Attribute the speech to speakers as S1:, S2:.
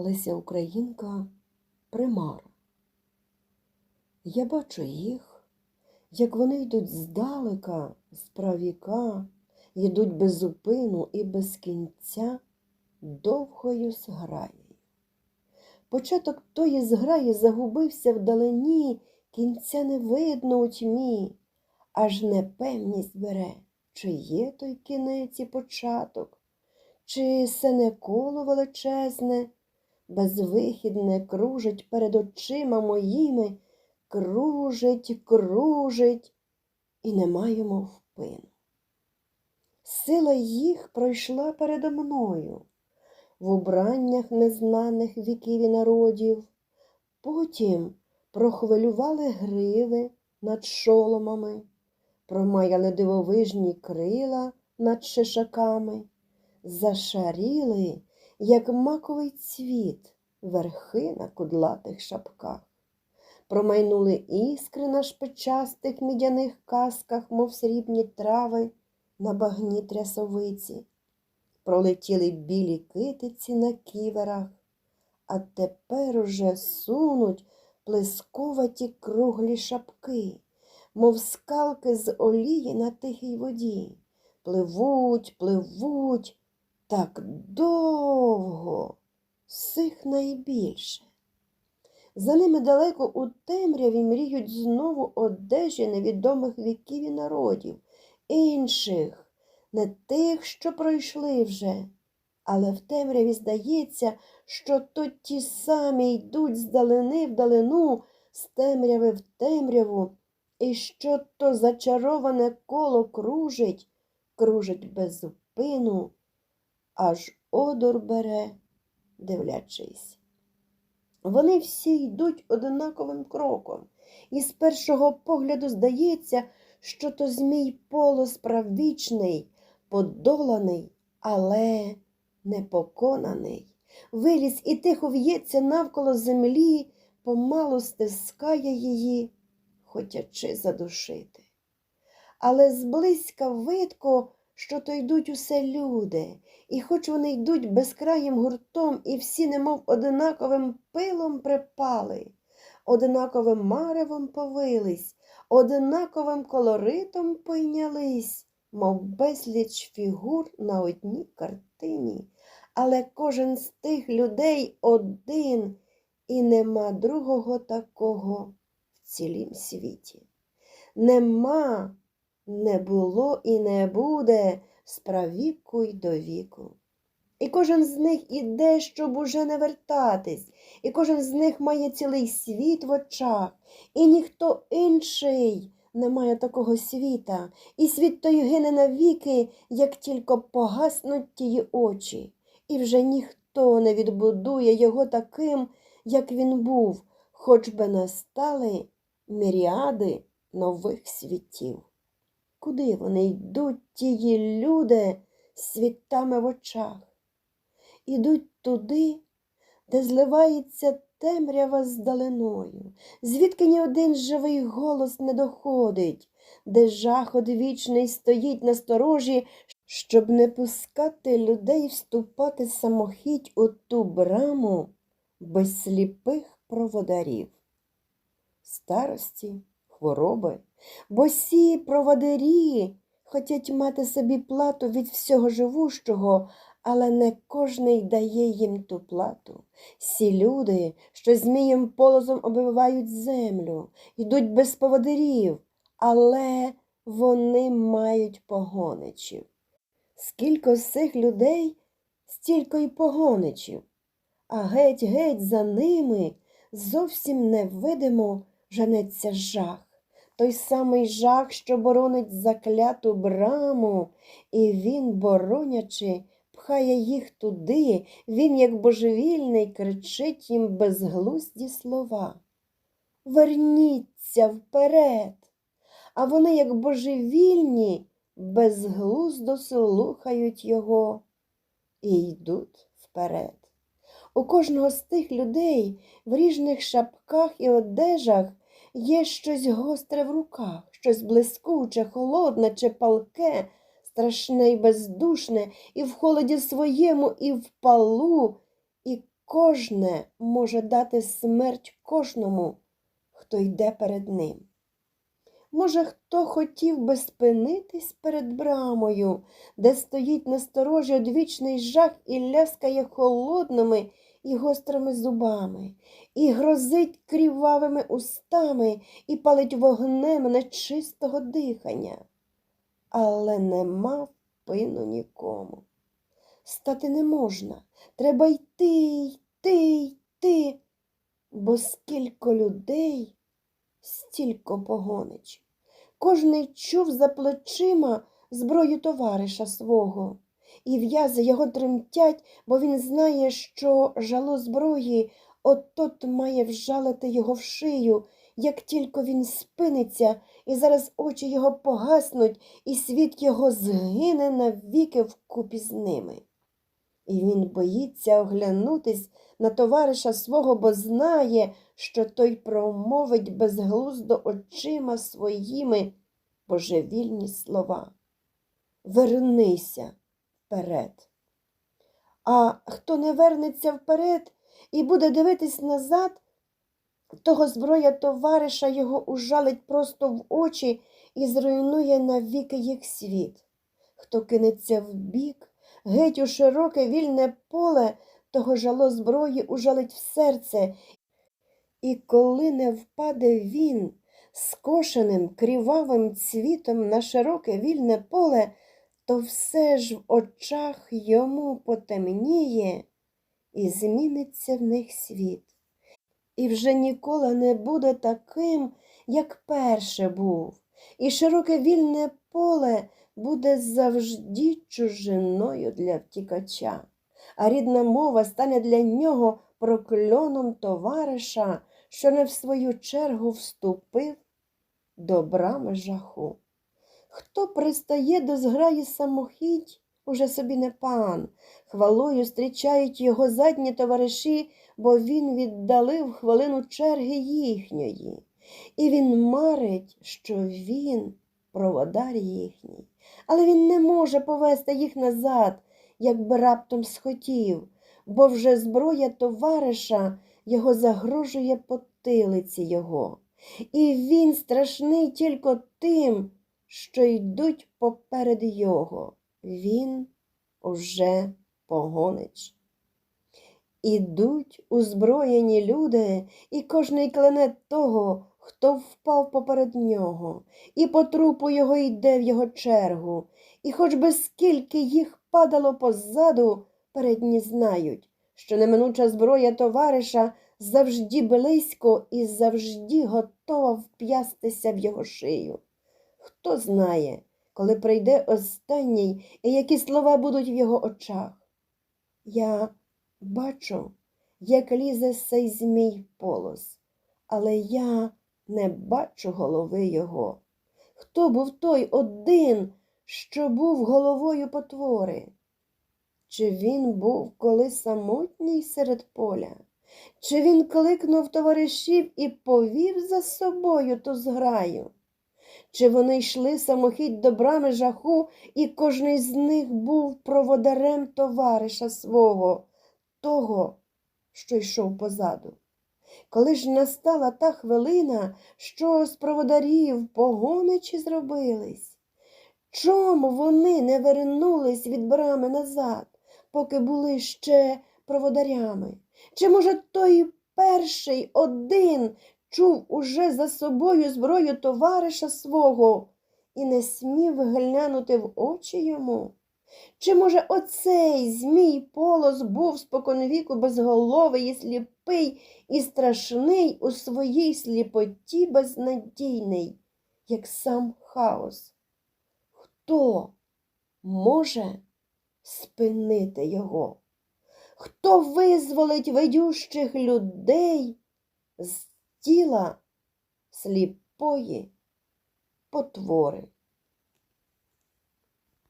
S1: Леся Українка примара. Я бачу їх, як вони йдуть здалека, з правіка, йдуть без зупину і без кінця довгою зграєю. Початок тої зграї загубився вдалині, кінця не видно у тьмі, аж непевність бере, чи є той кінець і початок, чи сене коло величезне, безвихідне кружить перед очима моїми, кружить, кружить, і не маємо впину. Сила їх пройшла передо мною в убраннях незнаних віків і народів, потім прохвилювали гриви над шоломами, промаяли дивовижні крила над шишаками, зашаріли, як маковий цвіт, верхи на кудлатих шапках. Промайнули іскри на шпичастих мідяних касках, мов срібні трави на багні трясовиці. Пролетіли білі китиці на ківерах, а тепер уже сунуть плесковаті круглі шапки, мов скалки з олії на тихій воді. Пливуть, пливуть так довго, сих найбільше. За ними далеко у темряві мріють знову одежі невідомих віків і народів, інших, не тих, що пройшли вже, але в темряві здається, що то ті самі йдуть з далини в далину, з темряви в темряву, і що то зачароване коло кружить, кружить без зупину, аж одур бере, дивлячись. Вони всі йдуть однаковим кроком, і з першого погляду здається, що то змій полос правдичний, подоланий, але непоконаний. Виліз і тихо в'ється навколо землі, помалу стискає її, хотячи задушити. Але зблизька видко, що то йдуть усе люди, і хоч вони йдуть безкраїм гуртом, і всі, немов одинаковим пилом припали, одинаковим маревом повились, одинаковим колоритом пойнялись, мов безліч фігур на одній картині, але кожен з тих людей один, і нема другого такого в цілім світі. Нема, не було і не буде з правіку й до віку. І кожен з них іде, щоб уже не вертатись, і кожен з них має цілий світ в очах, і ніхто інший не має такого світа, і світ той гине навіки, як тільки погаснуть тії очі, і вже ніхто не відбудує його таким, як він був, хоч би настали міріади нових світів. Куди вони йдуть, тії люди з світами в очах? Ідуть туди, де зливається темрява з далиною, звідки ні один живий голос не доходить, де жах одвічний стоїть на сторожі, щоб не пускати людей вступати самохідь у ту браму без сліпих проводарів. Старості, хвороби, бо сі проводарі хотять мати собі плату від всього живущого, але не кожний дає їм ту плату. Сі люди, що змієм полозом оббивають землю, йдуть без поводирів, але вони мають погоничів. Скільки з цих людей, стільки й погоничів, а геть-геть за ними зовсім невидимо женеться жах. Той самий жах, що боронить закляту браму, і він, боронячи, пхає їх туди, він, як божевільний, кричить їм безглузді слова. Верніться вперед. А вони, як божевільні, безглуздо слухають його і йдуть вперед. У кожного з тих людей в ріжних шапках і одежах є щось гостре в руках, щось блискуче, холодне чи палке, страшне й бездушне, і в холоді своєму, і в палу, і кожне може дати смерть кожному, хто йде перед ним. Може, хто хотів би спинитись перед брамою, де стоїть насторожі одвічний жах і ляскає холодними і гострими зубами, і грозить крівавими устами, і палить вогнем нечистого дихання. Але нема впину нікому. Стати не можна, треба йти, йти, йти, бо скілько людей, стільки погонич. Кожний чув за плечима зброю товариша свого, і в'язи його тремтять, бо він знає, що жало зброї от-от має вжалити його в шию, як тільки він спиниться, і зараз очі його погаснуть, і світ його згине навіки вкупі з ними. І він боїться оглянутись на товариша свого, бо знає, що той промовить безглуздо очима своїми божевільні слова. Вернися вперед. А хто не вернеться вперед і буде дивитись назад, того зброя товариша його ужалить просто в очі і зруйнує навіки їх світ. Хто кинеться вбік, геть у широке вільне поле, того жало зброї ужалить в серце, і коли не впаде він скошеним крівавим цвітом на широке вільне поле, то все ж в очах йому потемніє і зміниться в них світ. І вже ніколи не буде таким, як перше був, і широке вільне поле буде завжди чужиною для втікача, а рідна мова стане для нього прокльоном товариша, що не в свою чергу вступив до брами жаху. Хто пристає до зграї самохідь, уже собі не пан, хвалою зустрічають його задні товариші, бо він віддалив хвилину черги їхньої, і він марить, що він проводар їхній, але він не може повести їх назад, як би раптом схотів, бо вже зброя товариша його загрожує потилиці його, і він страшний тільки тим, що йдуть поперед його. Він уже погонич. Ідуть узброєні люди, і кожний клене того, хто впав поперед нього, і по трупу його йде в його чергу, і хоч би скільки їх падало позаду, передні знають, що неминуча зброя товариша завжди близько і завжди готова вп'ястися в його шию. Хто знає, коли прийде останній і які слова будуть в його очах? Я бачу, як лізе сей змій полос, але я не бачу голови його. Хто був той один, що був головою потвори? Чи він був коли самотній серед поля? Чи він кликнув товаришів і повів за собою ту зграю? Чи вони йшли самохідь до брами жаху, і кожний з них був проводарем товариша свого, того, що йшов позаду? Коли ж настала та хвилина, що з проводарів погоничі зробились? Чому вони не вернулись від брами назад, поки були ще проводарями? Чи, може, той перший один чув уже за собою зброю товариша свого і не смів глянути в очі йому? Чи, може, оцей змій полос був споконвіку безголовий і сліпий, і страшний у своїй сліпоті безнадійний, як сам хаос? Хто може спинити його? Хто визволить ведющих людей з тіла сліпої потвори?